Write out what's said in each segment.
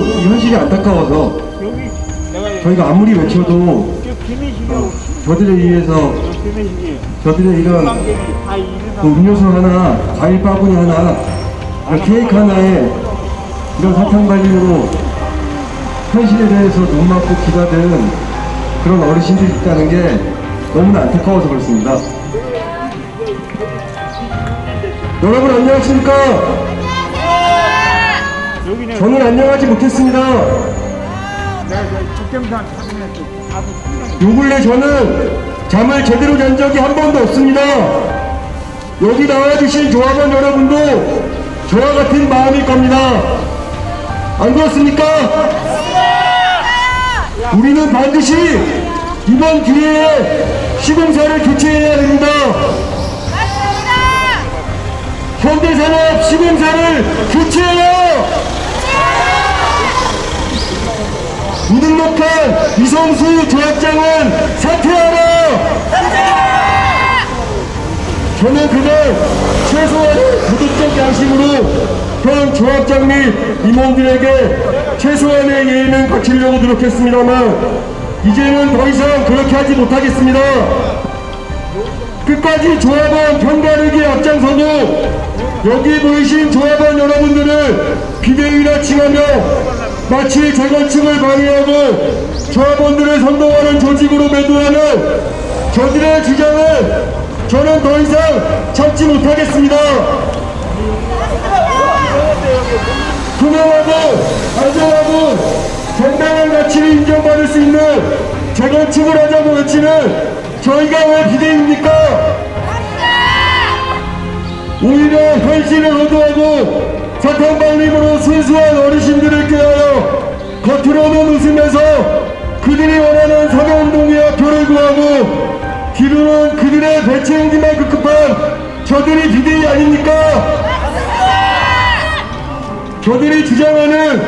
이 현실이 안타까워서 저희가 아무리 외쳐도 저 김혜식이라고 저들에 의해서 저들의 이런 그 음료수 하나, 과일 바구니 하나, 이런 케이크 하나에 이런 사탕 발림으로 현실에 대해서 눈 맞고 기다든 그런 어르신들이 있다는 게 너무나 안타까워서 그렇습니다. 여러분 안녕하십니까? 저는 안녕하지 못했습니다. 아주 상당히 요 근래 저는 잠을 제대로 잔 적이 한 번도 없습니다. 여기 나와주신 조합원 여러분도 저와 같은 마음일 겁니다. 안 그렇습니까? 우리는 반드시 이번 기회에 시공사를 교체해야 됩니다. 현대산업 시공사를 교체해요! 무등록한 이성수 조합장은 사퇴하라! 저는 그날 최소한의 도덕적 양심으로 현 조합장 및 임원들에게 최소한의 예의는 갖추려고 노력했습니다만 이제는 더 이상 그렇게 하지 못하겠습니다. 끝까지 조합원 편가르기 앞장서고 여기 모이신 조합원 여러분들을 비대위라 칭하며 마치 재건축을 방해하고 조합원들을 선동하는 조직으로 매도하는 저들의 주장을 저는 더 이상 참지 못하겠습니다. 투명하고 안전하고 정당한 가치를 인정받을 수 있는 재건축을 하자고 외치는 저희가 왜 비대입니까? 오히려 현실을 호도하고 사탕방림으로 순수한 어르신들을 꾀하여 겉으로는 웃으면서 그들이 원하는 사회운동이야 표를 구하고 뒤로는 그들의 배채우기만 급급한 저들이 비대위 아닙니까? 저들이 주장하는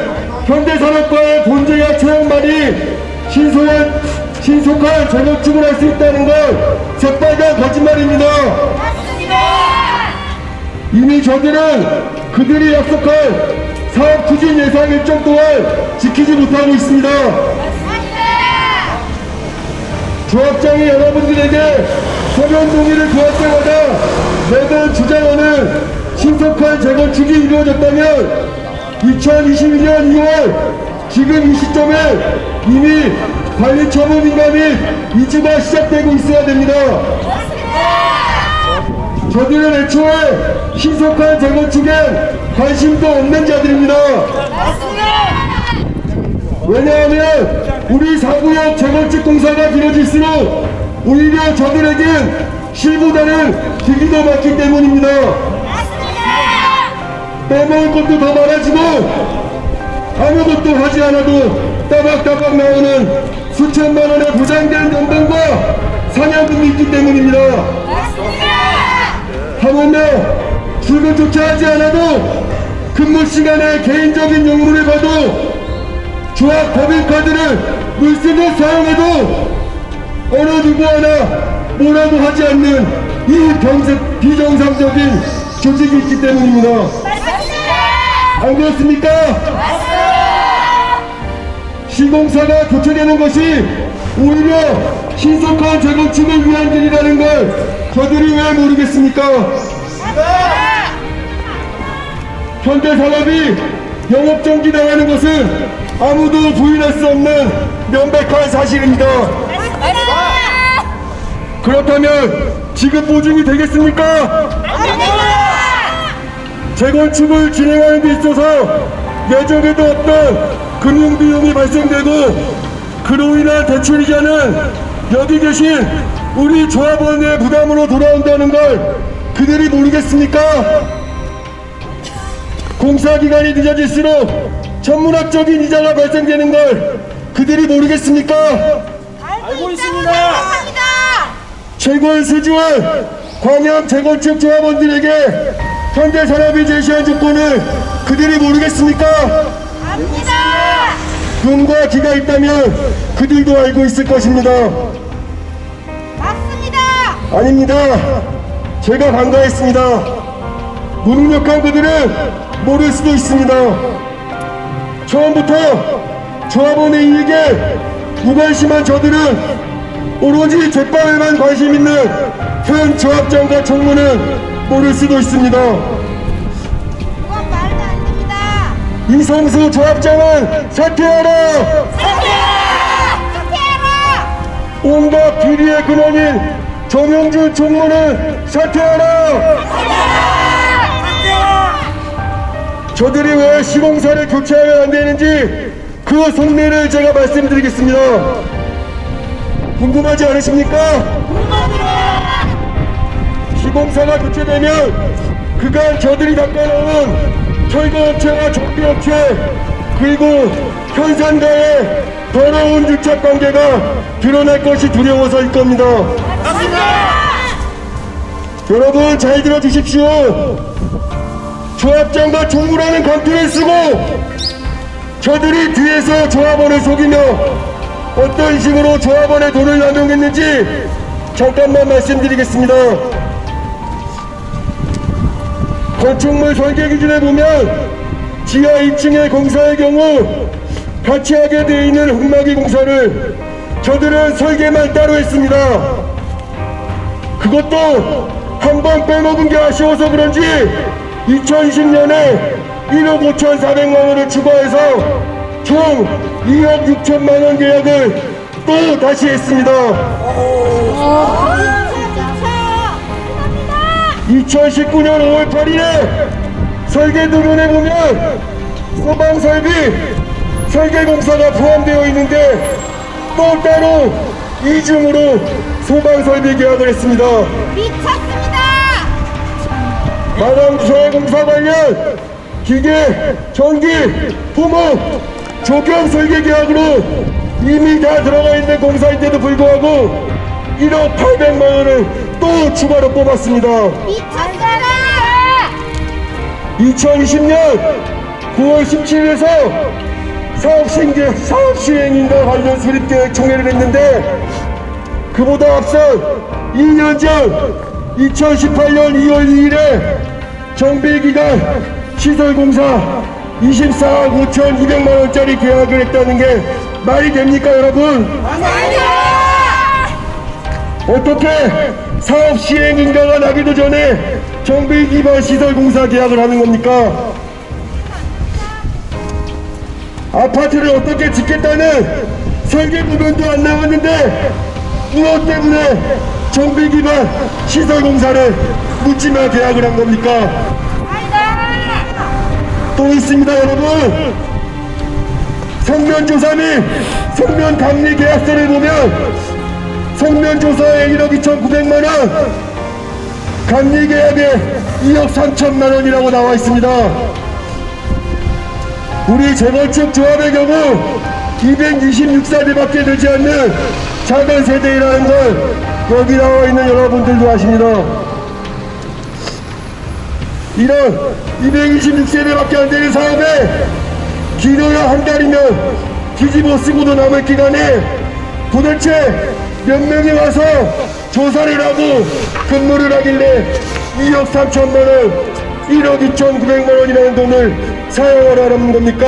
현대산업과의 본질과 체형만이 신속한, 신속한 재건축을 할 수 있다는 건 새빨간 거짓말입니다. 이미 저들은 그들이 약속한 사업 추진 예상 일정 또한 지키지 못하고 있습니다. 조합장이 여러분들에게 서면 동의를 구할 때마다 매번 주장하는 신속한 재건축이 이루어졌다면 2022년 2월 지금 이 시점에 이미 관리 처분 인가 및 이주가 시작되고 있어야 됩니다. 저들은 애초에 신속한 재건축에 관심도 없는 자들입니다. 왜냐하면 우리 사구역 재건축 공사가 길어질수록 오히려 저들에겐 실보다는 득이 더 많기 때문입니다. 빼먹을 것도 더 많아지고 아무것도 하지 않아도 따박따박 나오는 수천만 원의 보장된 연봉과 사냥금이 있기 때문입니다. 하물며 출근조차 하지 않아도 근무 시간에 개인적인 용무를 봐도 조합 법인카드를 물쓰듯 사용해도 어느 누구 하나 뭐라고 하지 않는 이 병세, 비정상적인 조직이 있기 때문입니다. 안 그렇습니까? 시공사가 교체되는 것이 오히려 신속한 재건축을 위한 일이라는 걸 저들이 왜 모르겠습니까? 현대 산업이 영업정지 당하는 것은 아무도 부인할 수 없는 명백한 사실입니다. 그렇다면 지금 보증이 되겠습니까? 재건축을 진행하는 데 있어서 예정에도 없던 금융비용이 발생되고 그로 인한 대출이자는 여기 계신 우리 조합원의 부담으로 돌아온다는 걸 그들이 모르겠습니까? 공사 기간이 늦어질수록 천문학적인 이자가 발생되는 걸 그들이 모르겠습니까? 알고 있습니다. 최고의 수지원 광양 재건축 조합원들에게 현대산업이 제시한 조건을 그들이 모르겠습니까? 압니다. 눈과 귀가 있다면 그들도 알고 있을 것입니다. 아닙니다. 제가 반가했습니다. 무능력한 그들은 모를 수도 있습니다. 처음부터 조합원의 이익에 무관심한 저들은 오로지 족밥에만 관심 있는 현 조합장과 총무는 모를 수도 있습니다. 그건 말도 안 됩니다. 이성수 조합장은 사퇴하라! 사퇴하라! 사퇴하라! 온갖 비리의 근원인 정영준 총무는 사퇴하라! 저들이 왜 시공사를 교체하면 안 되는지 그 속내를 제가 말씀드리겠습니다. 궁금하지 않으십니까? 시공사가 교체되면 그간 저들이 닦아놓은 철거업체와 정비업체 그리고 현산가의 더러운 유착 관계가 드러날 것이 두려워서일 겁니다. 여러분 잘 들어주십시오. 조합장과 총무라는 감투를 쓰고 저들이 뒤에서 조합원을 속이며 어떤 식으로 조합원의 돈을 남용했는지 잠깐만 말씀드리겠습니다. 건축물 설계 기준에 보면 지하 2층의 공사의 경우 같이 하게 되어 있는 흑마기 공사를 저들은 설계만 따로 했습니다. 그것도 한 번 빼먹은 게 아쉬워서 그런지 2020년에 1억 5,400만 원을 추가해서 총 2억 6천만 원 계약을 또 다시 했습니다. 감사합니다. 2019년 5월 8일에 설계 도면에 보면 소방 설비 설계 공사가 포함되어 있는데 또 따로 이중으로 소방 설비 계약을 했습니다. 미쳤습니다. 마당 조회공사 관련 기계, 전기, 토목, 조경 설계 계약으로 이미 다 들어가 있는 공사인데도 불구하고 1억 800만 원을 또 추가로 뽑았습니다. 미쳤습니다. 2020년 9월 17일에서 사업 신계 사업 시행인가 관련 수립 계획 총회를 했는데 그보다 앞선 2년 전 2018년 2월 2일에 정비기간 시설공사 24억 5천 2백만 원짜리 계약을 했다는 게 말이 됩니까 여러분? 어떻게 사업 시행 인가가 나기도 전에 정비 기반 시설 공사 계약을 하는 겁니까? 아파트를 어떻게 짓겠다는 설계 부분도 안 나왔는데 무엇 때문에 정비 기반 시설 공사를 묻지마 계약을 한 겁니까? 또 있습니다 여러분 성면조사 및 성면감리 계약서를 보면 성면조사에 1억 2,900만원 감리 계약에 2억 3천만원이라고 나와 있습니다 우리 재건축 조합의 경우 226세대밖에 되지 않는 작은 세대이라는 걸 여기 나와 있는 여러분들도 아십니다 이런 226세대밖에 안 되는 사업에 길어야 한 달이면 뒤집어 쓰고도 남을 기간에 도대체 몇 명이 와서 조사를 하고 근무를 하길래 2억 3천만 원, 1억 2천9백만 원이라는 돈을 사용하라는 겁니까?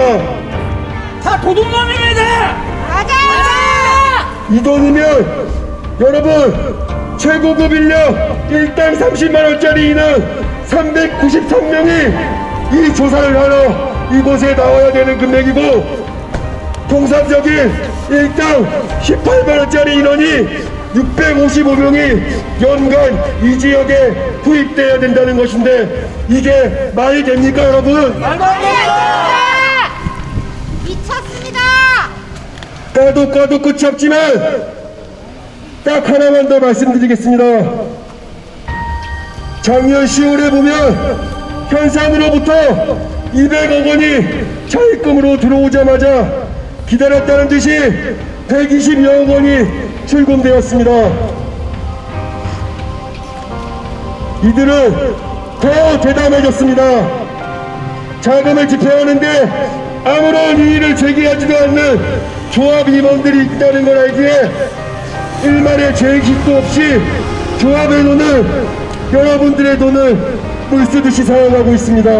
다 도둑놈입니다. 이 돈이면 여러분 최고급 인력 일당 30만 원짜리 인원 393명이 이 조사를 하러 이곳에 나와야 되는 금액이고 통상적인 일당 18만 원짜리 인원이 655명이 연간 이 지역에 투입돼야 된다는 것인데 이게 말이 됩니까 여러분? 안 됩니다. 까도 까도 끝이 없지만 딱 하나만 더 말씀드리겠습니다. 작년 10월에 보면 현산으로부터 200억 원이 차입금으로 들어오자마자 기다렸다는 듯이 120여억 원이 출금되었습니다. 이들은 더 대담해졌습니다. 자금을 집행하는데 아무런 이의를 제기하지도 않는 조합 임원들이 있다는 걸 알기에 일말의 죄의식도 없이 조합의 돈을 여러분들의 돈을 물쓰듯이 사용하고 있습니다.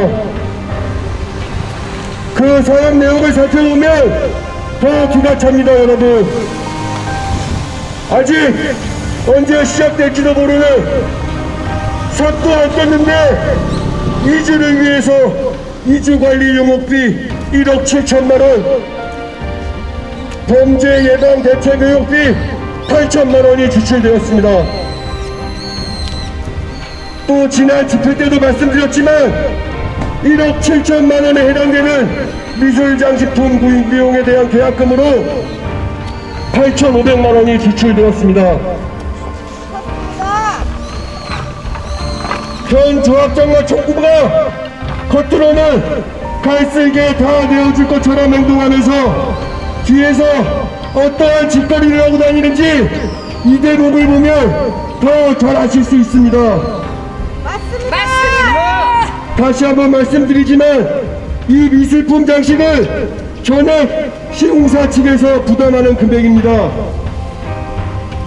그 사업 내용을 살펴보면 더 기가 찹니다, 여러분. 아직 언제 시작될지도 모르는 삭도 없겠는데 이주를 위해서 이주 관리 용역비 1억 7천만 원, 범죄 예방 대책 교육비 8천만 원이 지출되었습니다. 또 지난 집회 때도 말씀드렸지만 1억 7천만 원에 해당되는 미술장식품 구입 비용에 대한 계약금으로 8,500만 원이 지출되었습니다. 자, 현 조합장과 총구가 겉으로는 갈색에 다 내어줄 것처럼 행동하면서 뒤에서 어떠한 짓거리를 하고 다니는지 이 대목을 보면 더 잘 아실 수 있습니다. 맞습니다. 다시 한번 말씀드리지만 이 미술품 장식은 전액 시공사 측에서 부담하는 금액입니다.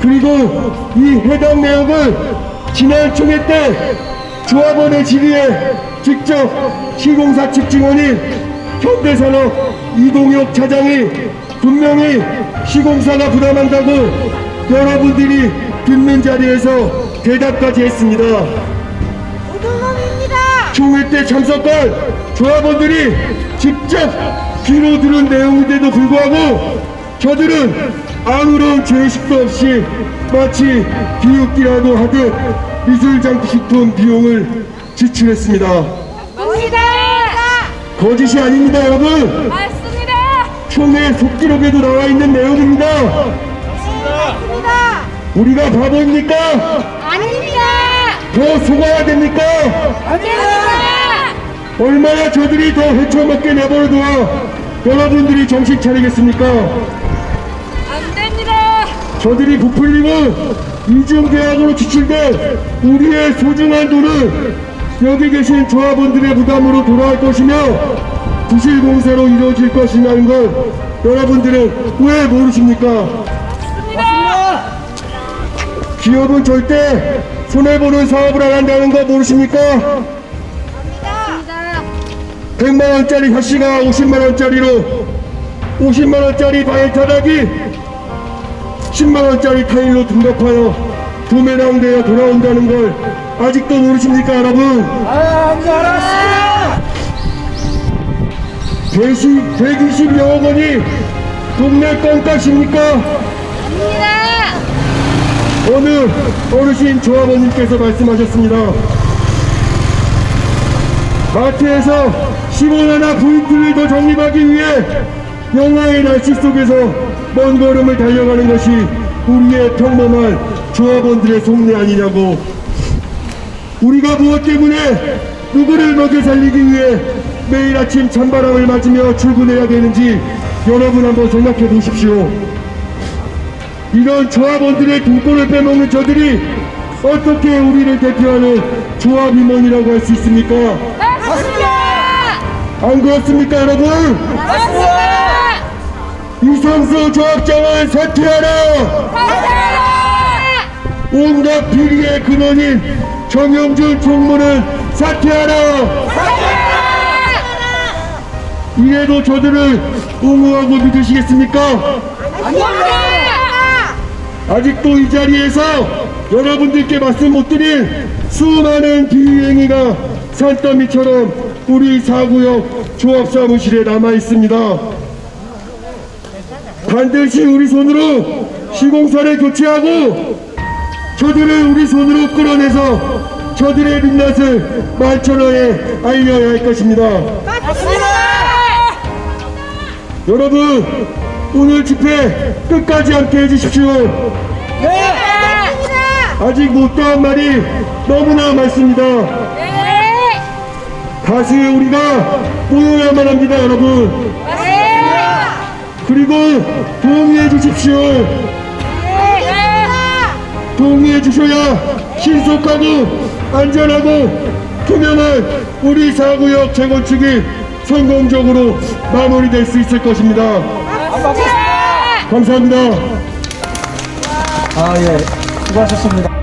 그리고 이 해당 내역을 지난 총회 때 조합원의 질의에 직접 시공사 측 직원인 현대산업 이동혁 차장이 분명히 시공사가 부담한다고 여러분들이 듣는 자리에서 대답까지 했습니다. 우두놈입니다. 총회 때 참석한 조합원들이 직접 귀로 들은 내용인데도 불구하고 저들은 아무런 죄식도 없이 마치 비웃기라도 하듯 미술장식품 비용을 지출했습니다. 맞습니다. 거짓이 아닙니다, 여러분. 맞습니다. 총회 속기록에도 나와 있는 내용입니다. 맞습니다. 우리가 바보입니까? 아닙니다. 더 속아야 됩니까? 아닙니다. 얼마나 저들이 더 헤쳐먹게 내버려둬야 여러분들이 정신 차리겠습니까? 안 됩니다. 저들이 부풀리고 이중계약으로 지출된 우리의 소중한 돈은 여기 계신 조합원들의 부담으로 돌아갈 것이며 부실공사로 이루어질 것이라는 걸 여러분들은 왜 모르십니까? 기업은 절대 손해보는 사업을 안 한다는 거 모르십니까? 맞습니다. 100만원짜리 샤시가 50만원짜리로 50만원짜리 바일 타닥이 10만원짜리 타일로 등록하여 구매량되어 돌아온다는 걸 아직도 모르십니까 여러분? 아, 알았습니다. 120, 120여억 원이 동네 껌값입니까? 아닙니다. 어느 어르신 조합원님께서 말씀하셨습니다. 마트에서 10원 하나 포인트를 더 적립하기 위해 영하의 날씨 속에서 먼 걸음을 달려가는 것이 우리의 평범한 조합원들의 속내 아니냐고 우리가 무엇 때문에 누구를 먹여 살리기 위해 매일 아침 찬바람을 맞으며 출근해야 되는지 여러분 한번 생각해 보십시오. 이런 조합원들의 등골을 빼먹는 저들이 어떻게 우리를 대표하는 조합임원이라고 할 수 있습니까? 맞습니다. 안 그렇습니까 여러분? 맞습니다. 이상수 조합장을 사퇴하라! 맞습니다. 온갖 비리의 근원인 정영준 총무는 사퇴하라! 이래도 저들을 옹호하고 믿으시겠습니까? 아직도 이 자리에서 여러분들께 말씀 못 드린 수많은 비행위가 산더미처럼 우리 사구역 조합사무실에 남아 있습니다. 반드시 우리 손으로 시공사를 교체하고 저들을 우리 손으로 끌어내서 저들의 민낯을 만천하에 알려야 할 것입니다. 맞습니다. 여러분 오늘 집회 끝까지 함께 해 주십시오. 맞습니다. 아직 못다한 말이 너무나 많습니다. 네. 다시 우리가 모여야만 합니다, 여러분. 맞습니다. 그리고 동의해 주십시오. 네. 동의해 주셔야 신속하고 안전하고 투명한 우리 사구역 재건축이 성공적으로 마무리될 수 있을 것입니다. 감사합니다. 아, 예. 수고하셨습니다.